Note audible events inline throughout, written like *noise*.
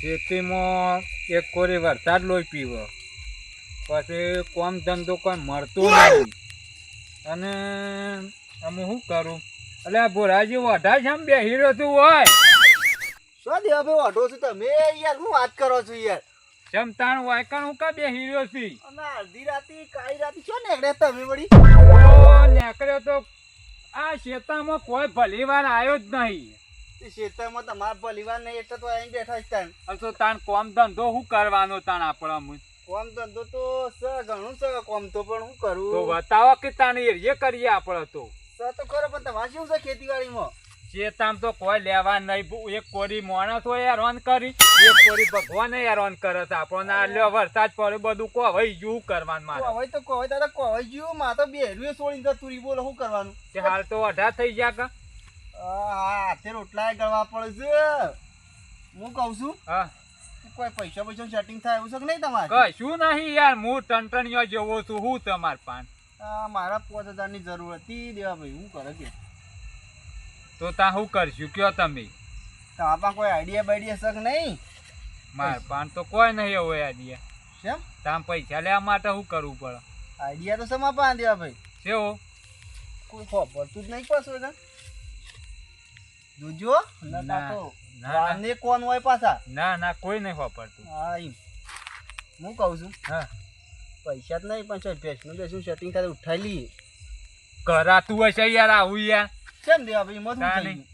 ખેતીમાં એક કોરી વરસાદ લોહી પીવો પછી કોમ ધંધો કોઈ મળતો નથી અને અમે શું કરું? એટલે આ ભોરાજી વઢા છે બે હીરો તું હોય શું દેવા ભાઈ વાઢો છું તમે? યાર હું વાત કરો છો યાર? જેમ તાણ વાયકણ હું કા બે હીરો છી? અને અડધી રાતે કાળી રાતી શું નીકળ્યા તમે વળી? નેકળ્યો તો આ શેતામાં કોઈ ભલી વાર આવ્યો જ નહીં. ખેતરમાં તમારા પરિવાર નહીં એટલે તો અહીં બેઠા છે તાન હવે તો તાણ કોમ ધંધો શું કરવાનો તાણ આપણે કોમ ધંધો તો સ ઘણું સ કોમ તો પણ હું તો બતાવો કે તાણ એ કરીએ આપણે તો. સ તો ખરો પણ તમારે શું છે ખેતીવાડીમાં? ચેતામ તો કોઈ લેવા નહીં એક કોરી માણસ હોય હેરાન કરી. એક કોરી ભગવાન હેરાન કરે છે આપણને આ વરસાદ પડે બધું કો ગયું કરવાનું મારે. કોવાય તો કોવાય દાદા કોવાય ગયું માં તો બે હેરુએ છોડીને રહ્યું બોલો શું કરવાનું? હાલ તો અઢા થઈ ગયા કા? હાથે રોટલા ગળવા પડશે હું કહું છું હા. કોઈ પૈસા પૈસા સેટિંગ થાય એવું છે કે નહીં તમારે? કશું નહીં યાર હું ટનટણીયો જેવો છું હું તમાર પાન. મારા પાંચ હજારની જરૂર હતી દેવા ભાઈ હું કરે કે? તો તા શું કરશું કયો તમે? પાસે કોઈ આઈડિયા બાઈડિયા છે નહીં? માર પાન તો કોઈ નહીં એવો આઈડિયા કેમ? તામ પૈસા લેવા માટે શું કરવું પડે. આઈડિયા તો સમા દેવા ભાઈ? કેવો? કોઈ ખબરતું જ નહીં પાછું જોજો ના, ના, ના. કોણ હોય પાછા? ના ના કોઈ નહીં વાપરતું હા. હું કહું છું. હા. પૈસા જ નહીં પણ છે ભેસનું બેસું સેટિંગ થાય તો ઉઠાઈ લઈએ. કરાતું હશે યાર આવું યાર. કેમ દેવા ભાઈ નહીં.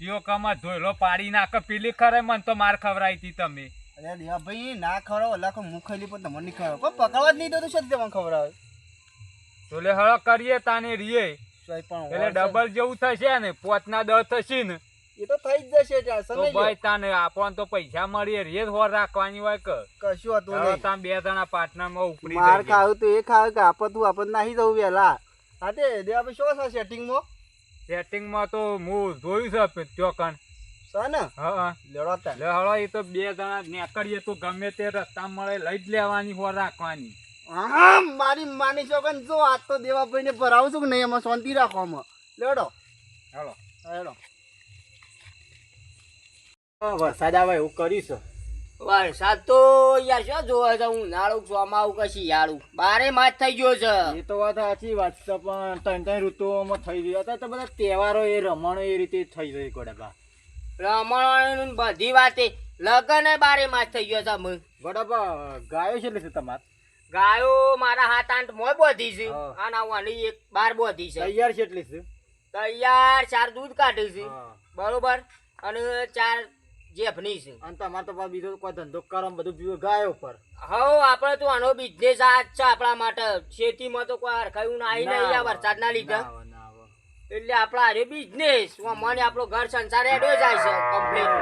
યો કમા ધોયલો પાડી નાખ પેલી ખરે મન તો માર ખવરાઈ હતી તમે. અરે દેવા ભાઈ ના ખવડાવો લાખો મુખેલી ખાઈ પણ તમને નહીં ખવડાવો. કોઈ પકડવા જ નહીં દો તો શું તમને ખવડાવે? તો લે હળો કરીએ તાને રીએ. એટલે ડબલ જેવું થશે ને પોતના દર થશે ને. એ તો થઈ જ જશે તો ભાઈ તાને આપણને તો પૈસા મળીએ રે હોર રાખવાની હોય કે. કશું હતું નહીં. તાન બે જણા પાર્ટનરમાં ઉપડી માર જઈએ. તો એ ખાવ કે આપણ તું આપણ નાહી જવું વેલા. હા તે દેવા ભાઈ શું છે સેટિંગમાં સેટિંગમાં તો હું જોયું છે ચોકન છે ને? હા. લેડો તાર એટલે એ તો બે જણા નીકળીએ તો ગમે તે રસ્તા મળે લઈ જ લેવાની હોર રાખવાની. હા મારી માની છો કે જો આ તો દેવા ભાઈને ભરાવું છું કે નહીં એમાં શાંતિ રાખો આમાં. લેડો હેલો. હેલો વરસાદ આવે એવું કરીશ. વરસાદ તો યાર શું જોવે છે ઉનાળું ચોમાવું કે શિયાળું બારે માસ થઈ ગયો છે. એ તો વાત સાચી વાત છે પણ ત્રણ ત્રણ ઋતુઓમાં થઈ ગયો. હતા તો બધા તહેવારો એ રમણો એ રીતે થઈ ગઈ ગોડાબા રમણ બધી વાતે લગ્ન બારે માસ થઈ ગયો છે. ગોડાબા ગાયો છે એટલે તમાર? ગાયો મારા હાથ આઠ મોય બોધી છે. અને આના એક બાર બોધી છે. તૈયાર છે એટલી છે? તૈયાર ચાર દૂધ કાઢે છે. બરોબર? અને ચાર જેફની છે. અને તમારે તો બીજો કોઈ ધંધો કરો બધું બીજું ગાયો ઉપર. હવ આપણે તો આનો બિઝનેસ આ જ છે આપણા માટે. ખેતીમાં તો કોઈ હરખાયું નાઈ નહીં આ વરસાદના લીધે. ના ના. એટલે આપણા અરે બિઝનેસ મને આપણો ઘર સંસાર એડો જાય છે કમ્પ્લીટ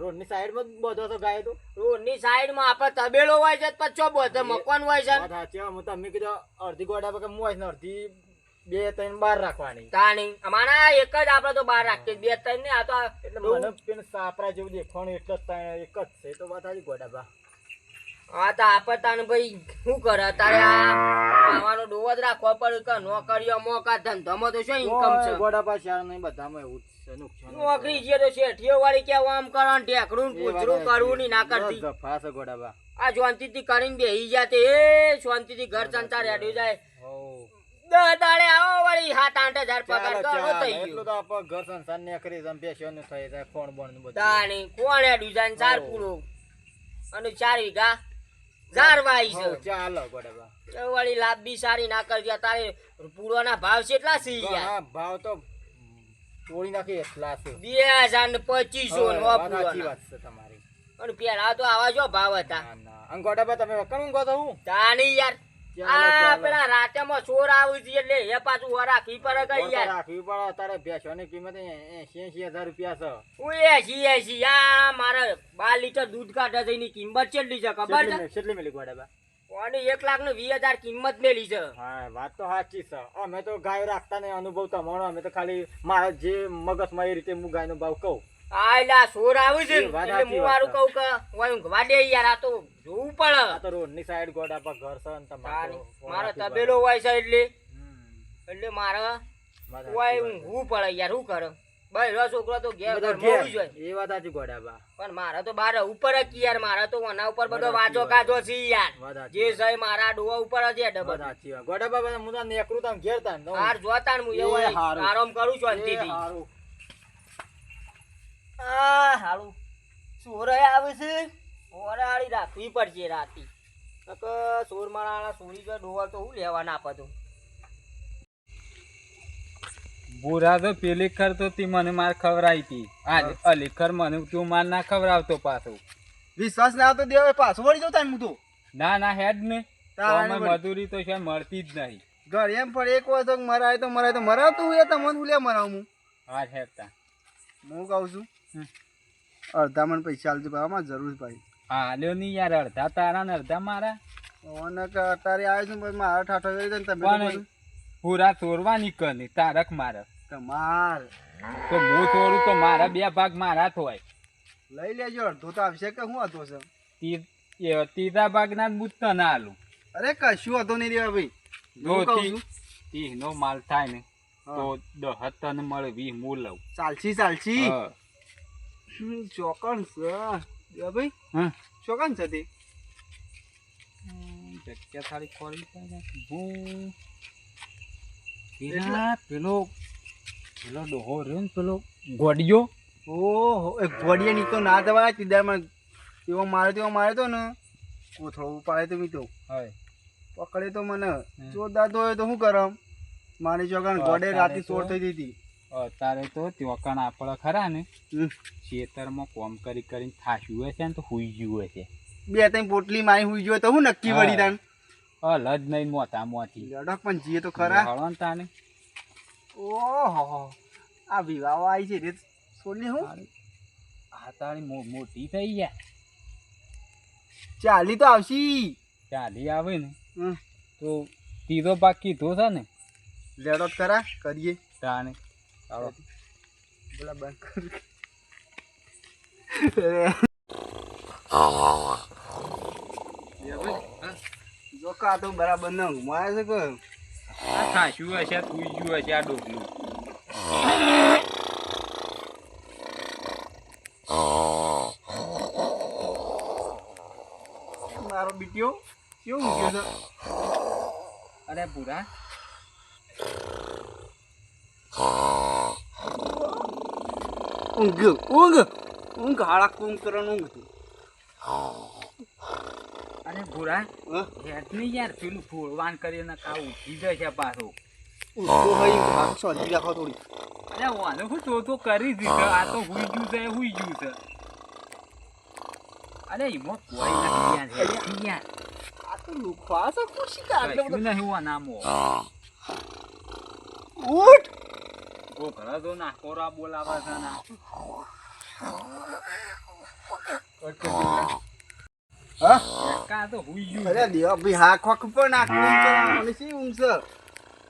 રોડની સાઈડમાં બધો તો ગાય તો. રોડની સાઈડમાં આપણે તબેલો હોય છે પછી બોધે મકવાન હોય છે. સાચી હું. તમે કીધું અડધી ગોડા પર હું આવીશ ને અડધી બે ત્રણ બાર રાખવાની. તાણી. અમારા એક જ આપણે તો બાર રાખીએ બે ત્રણ ને આ તો એટલે મને પેલું સાપરા જેવું દેખાણું એટલે જ એક જ છે. તો વાત સાચી ગોડાબા હા તો આપણે તાને ભાઈ શું કરે? તારે આ ખાવાનો ડોવો જ રાખવો પડે કે નોકરીઓ મોકા ધંધામાં તો શું ઇન્કમ છે? ગોડા પાસે નહીં બધામાં એવું જ નોકરી છે તો શેઠીઓ વાળી કે આમ કરો ઢેકડું ને કરવું નહીં ના કરતી. ગફા ગોડાબા આ શાંતિથી કરીને બેહી જાતે એ શાંતિથી ઘર સંસાર હેડ્યું જાય. દસ દાડે આવો વળી સાત આઠ હજાર પગાર કરો થઈ એટલું તો આપણે ઘર સંસાર ને કરી દે બેસ્યોનું થઈ જાય ફોન બોનનું બધું. તાણી કોણ હેડ્યું જાય ચાર પૂરો? અને ચાર વીઘા? ઝાર વાઈ છે. ચાલો ગોડાબા વળી લાભ બી સારી ના તારે પૂરોના ભાવ છે ભાવ તો તોડી નાખે એટલા છે બે હજાર ને પચીસો સાચી વાત છે તમારી. અને પેલા તો આવા જો ભાવ હતા. ના અને તમે ઊંઘો તો હું? તાની યાર. આ પેલા રાતેમાં ચોર આવી છે એટલે એ પાછું વાર રાખવી પડે યાર. રાખવી પડે તારે ભેંસોની કિંમત એસી એસી હજાર રૂપિયા છે. હું એસી એસી આ મારે બાર લીટર દૂધ કાઢા જઈની કિંમત કેટલી છે ખબર છે? કેટલી મિલી ગોડાબા એક લાખ ને વીસ હજાર કિંમત મેલી છે. હા વાત તો સાચી છે. અમે તો ગાય રાખતા ને અનુભવ તમારો અમે તો ખાલી મારા જે મગજમાં એ રીતે હું ગાયનો ભાવ કહું. એટલે આ સોર આવ્યું છે એટલે હું મારું. કહું કે ઊંઘવા દે યાર આ તો જોવું પડે. આ તો રોડની સાઈડ ગોડા પર ઘર છે ને તમારો મારો તબેલો હોય છે એટલે. એટલે મારે છે. ઊંઘવું પડે યાર શું કરે? બૈરો છોકરો તો ઘેર ઘેર. એ વાત સાચી ગોડાબા પણ મારા તો બાર ઉપર જ કી યાર મારા તો ઉપર બધો વાંચો કાચો છે યાર. જે છે મારા ડોવા ઉપર જ હેડે વાત સાચી વાત. ગોડાબા નેકરું ઘેર તાન હાર હું આરામ કરું છું શાંતિથી. હારું. આ હારું. આવે છે? ઓરાળી રાખવી પડશે રાતી. નકર સોર મારા સોરી જો ડોવા તો હું લેવા ના આપતો બુરા તો પેલી ખર તો તી મને માર ખવરાઈ હતી આ અલીખર મને તું માર ના ખવરાવતો પાછો. વિશ્વાસ ના આવતો દેવ પાછો વળી જતા હું તો. ના ના હેડ ને. મજૂરી તો છે મળતી જ નહીં. ઘર એમ પણ એક વાર તો મરાય તો મરાય તો મરાવતું હોય તો મને ઉલ્યા મરાવું હું? હા હેડતા હું કહું છું. અડધા મને પૈસા આલજો આમાં જરૂર ભાઈ. હા લ્યો નહીં યાર અડધા તારા ને અડધા મારા. અને અત્યારે આવ્યો છું મારા ઠાઠો કરી દે ને તમે પૂરા ચોરવાની કરની તારક મારે. તમાર તો હું ચોરું તો મારા બે ભાગ મારા થોય લઈ લેજો અડધો તો આવશે કે હું હતો છે? ત્રીજા ભાગના બુત તો ના આલું. અરે કશું હતો નહીં રે ભાઈ. જો હું કહું તી- છું. તીનો માલ થાય ને તો દહ તન મળે વી હું લઉં. ચાલશી ચાલશી. હા. ચોકણ છે? ભાઈ હા. ચોકણ છે તે? જગ્યા થાળી ખોરી. હું પેલા પેલો પેલો ડોહો રહ્યો ને પેલો? ગોડિયો? ઓહો એ ગોડિયા નીકળો તો ના દવા તીદારમાં તેવો મારે તેવો મારે તો ને. કોથળો ઉપાડે તો મીતો હવે પકડે તો મને. જોરદાર હોય તો શું કરમ? મારી ચોકાણ ગોડે રાતી ચોર થઈ હતી અત્યારે તો ચોકાણ આપણા ખરા ને. ખેતરમાં કોમ કરી કરીને થાશ્યું હશે ને તો હુઈ ગયું હશે. બે ત્રણ પોટલી મારી હુઈ ગયો તો હું નક્કી પડી વળી તાન જ નહીં મોતા મોતી લડક પણ જીએ તો ખરા. હળો તાને. ઓહો આ વિવાહ આવી છે રે. સોની હું? આ તારી મો- મોટી થઈ ગયા. ચાલી તો આવશી. ચાલી આવે ને. તો તીરો ભાગ કીધો છે ને. લેડો કરા કરીએ. તાને ચાલો બોલા બંધ કર. *laughs* અરે. તો બરાબર ન મારે છે કે આ શું હશે તું ગયું હશે આ ડોકલું મારો બીટીઓ કેવું મૂક્યો છે? અરે પૂરા. ઊંઘ ઊંઘ ઊંઘ. હાળા કુંભકરણ ઊંઘ. ભૂરા હા? હેઠ યાર પેલું ફોડવાન કરીને કા ઉઠી જશે પાછો. અરે વાને હું તો તો કરી દીધો? આ તો હુઈ ગયું છે હુઈ ગયું છે. અરે એમાં કોઈ નથી યાર હેઠી યાર. આ તો લુખવા છે ખુશી કે આટલો બધો? કશું ઉઠ! ઘોઘરા તો નાકોરા બોલાવે છે ના. હા? કા તો હુઈ ગયું અરે દેવા ભાઈ હા ખોખ પણ નાખું ઊંઘ છે મને શી ઊંઘ છે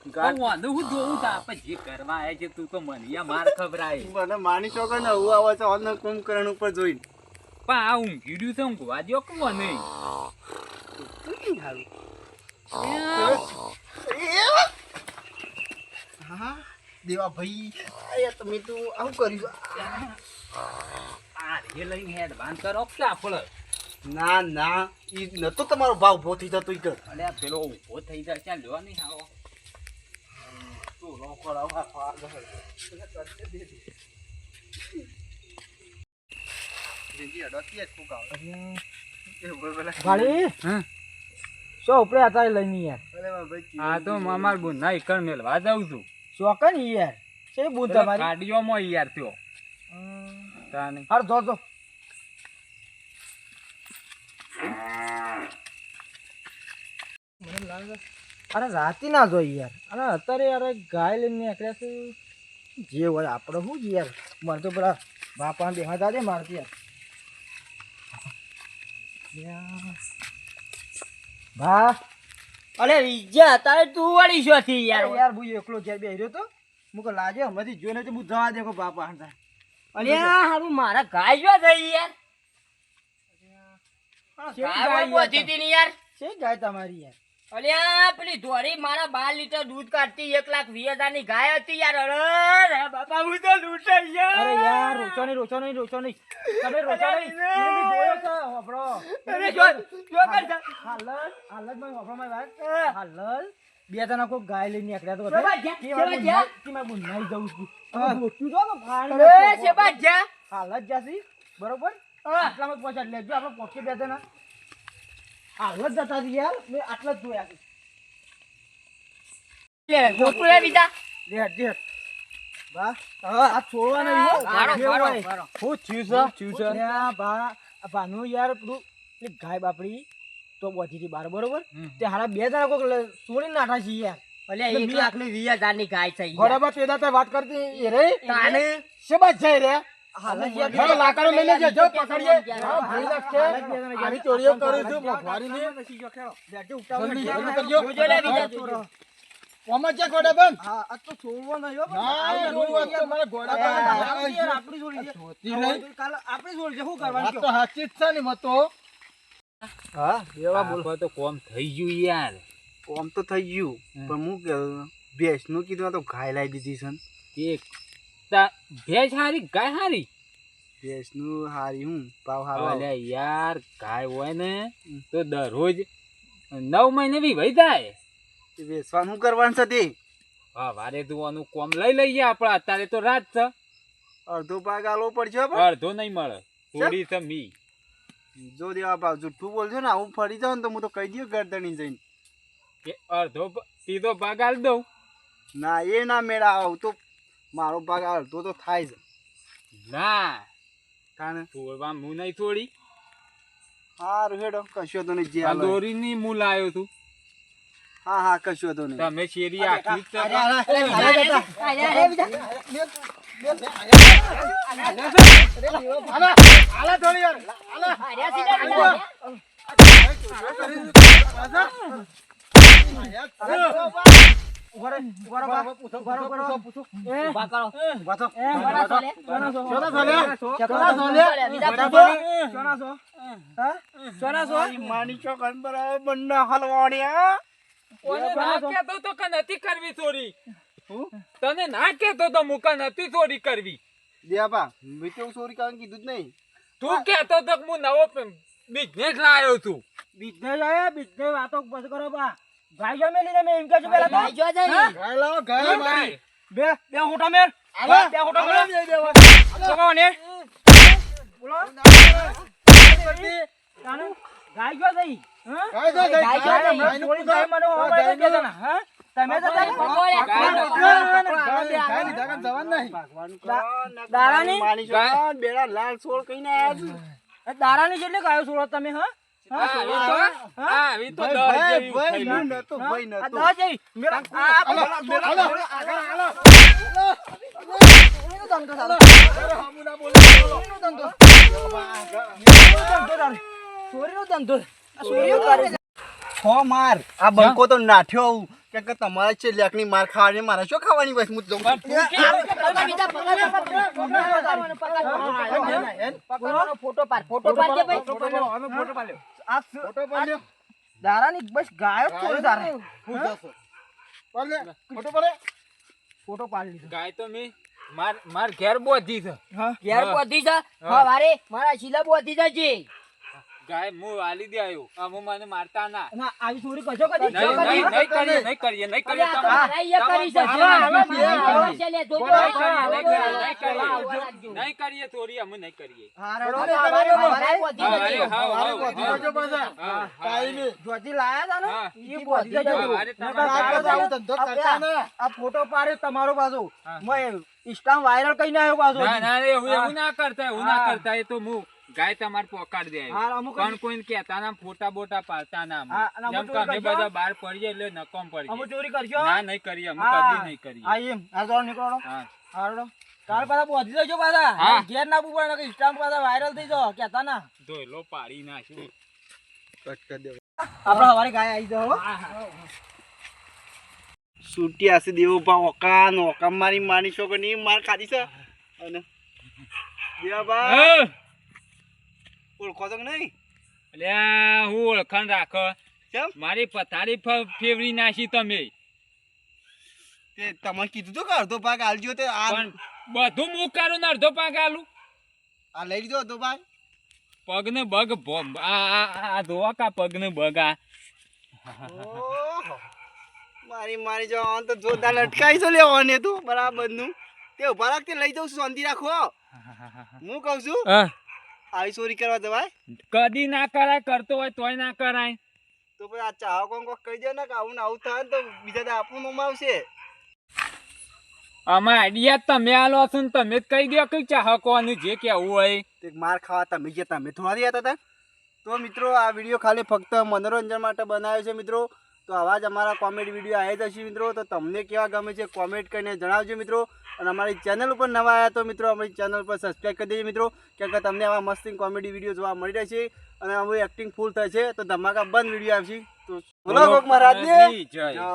પણ વાંધો હું જોઉં તો આપણે જે કરવા આવે છે તું તો મને યા માર ખબરાય મને માની છો કે ને હું આવે છે અન્ન કુંભકરણ ઉપર જોઈને પણ આ ઊંઘી રહ્યું છે ઊંઘવા દો કે મને હા દેવા ભાઈ અરે તમે તો આવું કર્યું આ રે લઈને હેડવાન કરો કે આપણે ના ના ઈ નતો તમારો ભાવ ઊભો થઈ જતો ઈ તો અલે આ પેલો ભો થઈ જાય ત્યાં લેવા નહીં આવો? તું લોકો કરાવ આ પાગલ જિંદગી અડકી જ ફૂક આવે. એ બોલ બોલ ગાડી હા. શો ઉપરે અત્યારે લઈને યાર. અરે ભાઈ આ તો મામાર બુના ઈકણ મેલવા જાઉં છું. શોકન યાર. છે બુન તમારી? ગાડીઓમાં યાર થયો. તાને. હાર જો જો મને લાગે અરે રાતી ના જોઈ યાર. અને અત્યારે યાર ગાય લઈને નીકળ્યા છે. જે હોય આપણે શું જ યાર. મારે તો પેલા બાપા બેહા દાદે મારતી યાર. ભા. અરે વિજય તારે તું વળી શું થી યાર? યાર હું એકલો જ્યારે બેહ્યો તો હું કહું લાજે હમણાંથી જોઈને તો હું જવા દેખો બાપા હાંતા અરે હારું મારા ગાય જો થઈ યાર? ગાય યાર હતી ને યાર. છે ગાય તમારી યાર? અલ્યા પેલી ધોરી મારા બાર લીટર દૂધ કાઢતી એક લાખ વીસ હજારની ગાય હતી યાર. અરે બાપા હું તો લૂંટાઈ ગયો અરે યાર રોચો નહીં રોચો નહીં રોચો નહીં. તમે રોચો નહીં. એને બી જોયો છે હોભળો. અરે જો જો કરતા હાલત હાલતમાં હોભળો મારી વાત. હાલત બે જણા કોઈ ગાય લઈને નીકળ્યા તો ગુન્નાઈ જવું છું. હાલત જ્યાંથી બરોબર? આટલામાં પહોંચાડી લેજો આપણે પહોંચી બે જતા યાર. મેં આટલા જ જોયા છે. લે બીજા. રેડ રેડ બા આ છોડવા મારો જે મારો હોય. મારો શું થયું છે? થયું છે? બા ભાનું યાર પેલું પેલી ગાય બાપડી તો બોધી હતી બાર બરોબર? તે હારા બે જણા કોક સોડી નાઠા છે યાર. અલ્યા એક લાખની વીસ હજારની ગાય છે બરાબર પેદા વાત કરતી એ રે? તાને? શેબાજ જાય રે? લાકડો લઈ લેજો, જો પકડીએ. આવી ચોરીઓ કરી છું. મોખવારી ની. કરજો. કોમાં છે ગોડા બંધ. હા, આ તો છોડવો નહીં હો, ના, હું તો મારા યાર. પાડે. આપણી જોડી છે. કાલે આપણી જોડી છે, શું કરવાનું તો સાચી જ છે ને મતો. હા, એવા બોલ. તો કોમ થઈ ગયું યાર. કોમ તો થઈ ગયું. પણ હું કે ભેંસનું કીધું તો ગાય લાવી દીધી છે. એક તા ભેજ હારી ગાય હારી? ભેંસનું હારી હું ભાવ હારો. અલ્યા યાર ગાય હોય ને તો દરરોજ નવ મહિને બી વહી જાય. તે વેચવાનું શું કરવાનું છે તે? હા વારે તું કોમ લઈ લઈએ આપણે અત્યારે તો રાત છે. અડધો ભાગ આલો પડશે અડધો નહીં મળે થોડી છે મી. જો દેવા ભાવ જુઠ્ઠું બોલજો ને હું ફરી જાઉં ને તો હું તો કહી દઉં ગરદણી જઈને. કે અડધો સીધો ભાગ આલ દઉં. ના એ ના મેળા આવું તો મારો ભાગ અડધો તો થાય છે ના કાને થોડવા હું નહીં થોડી હારું હેડો કશો તો નહીં જે આ હાલો. દોરીની હું લાયો તું હા હા કશો તો નહીં તમે શેરી આખી જ કરવી ચોરી તને ના કેતો તો મુકા નથી ચોરી કરવી દેવા મેં તો ચોરી કરવાનું કીધું જ નહીં તું કેતો તો હું નવો બિઝનેસ લાયો છું બિઝનેસ આયા, બિઝનેસ વાતો બસ કરો બા. ગાય મેલી ને એમ કે છું પેલા તો. ગાય જો જઈ. ગાય લાવો ગાય મારી. બે બે હોટા મેલ. આલા. બે હોટા મેલ. દે દેવા. સગો ને. બોલો ગાય જો જઈ તમે તમે-. દા- દારાની જેટલી ગાયો છોડો તમે હા? આ. મેરા- બંકો તો નાઠ્યો આવું. કે કે તમારે છે લેખની માર ખાવાની મારે શું ખાવાની બસ હું જઉં પકડવાનો. પકડવાનો ફોટો પાડ ફોટો ભાઈ. આ ફોટો પાડ્યો દારાની બસ ગાયો જ ચોરી હું? જશો પાડ ફોટો પાડે ફોટો પાડી લીધો. ગાય તો મેં માર માર ઘેર બોધી છે. ઘેર. બોધી છે? હા. સવારે મારા શીલા બોધી જશે ગાય હું વાલી દે આવ્યો આમ મને મારતા ના. ના આવી ચોરી કરશો કદી નહીં નહીં નહીં કરીએ નહીં કરીએ નહીં કરીએ અરે આ તો તમારે- મારા અહીંયા કરી છે. તમારે- મારા તમારે- અહીંયા છે લે, જોજો. નહીં કરીએ, નહીં કરીએ, નહીં કરીએ. હા, નહીં કરીએ ચોરી અમે નહીં કરીએ. હા, હા, હા, હા, હા, હા. હા, હા. કાઈ. હા, આ- કરતા ને. આ ફોટો પાડે તમારો બાજુ હા. ઇન્સ્ટા વાયરલ કરીને આવ્યો બાજુ ના ના એવું એવું ના કરતા એવું ના કરતા એ તો હું ગાય તમારે પોકાડ દે હા, અમુક પણ કોઈને કેતા ના ફોટા બોટા પાડતા ના જેમ કે અમે બધા બહાર પડીએ એટલે નકામ અમે ચોરી કરશો ના નહીં કરીએ અમે કદી નહીં કરીએ. આ એમ. આ તો નીકળો હા. હારડો કાલ પાછા બોધી જજો પાછા. ઘેર ના પૂછવા કે ઇન્સ્ટામ પાછા વાયરલ થઈ જો કેતા ના. ધોયલો પાડી નાખ્યો કટ કરી દે આપડા હવારે ગાય આવી જાઓ સુટી આસી દેવો પા ઓકાન ઓકામ મારી માની છોકરી માર ખાધી છે. અને દેવા. ઓળખો તો નહીં? અલ્યા હું ઓળખાણ રાખો. મારી પથારી ફ- ફેરવી નાખી તમે. તે તમે કીધું તો કે અડધો પાક આલજો તે બધું હું કરું ને અડધો પાક આલું? આ લઈ લીધો અડધો પાક પગને બગ આ ધોવા કા પગને બગ આ? મારી મારી જો તો જોરદાર લટકાઈ છો લેવાને તું બરાબરનું તે ઊભા રાખ તે લઈ જાઉં છું શાંતિ રાખો હું. કહું છું? આવી ચોરી કરવા જવાય? કદી ના કરાય કરતો હોય તોય ના કરાય. તો પછી આ ચાહો કોણ કોક કહી દે ને કે આવું ને આવું થાય ને તો બીજા તો આપણું મોમાં આવશે. આમાં આઈડિયા તમે આલો છો ને તમે જ કહી દો કે ચાહકોને જે કેવું હોય. તે માર ખાવા તમે જે તમે થોડા રહ્યા હતા તો મિત્રો આ વીડિયો ખાલી ફક્ત મનોરંજન માટે બનાવ્યો છે મિત્રો. તો આવા જ અમારા કોમેડી વીડિયો આવ્યા જશે મિત્રો. તો તમને કેવા ગમે છે કોમેન્ટ કરીને જણાવજો મિત્રો. અને અમારી ચેનલ ઉપર નવા આવ્યા તો મિત્રો અમારી ચેનલ પર સબસ્ક્રાઈબ કરી દેજો મિત્રો કેમ કે તમને આવા મસ્ત કોમેડી વીડિયો જોવા મળી રહેશે. અને અમારી એક્ટિંગ ફૂલ થશે તો ધમાકા બંધ વીડિયો આવશે. તો બોલો કોક મહારાજને. જય જય.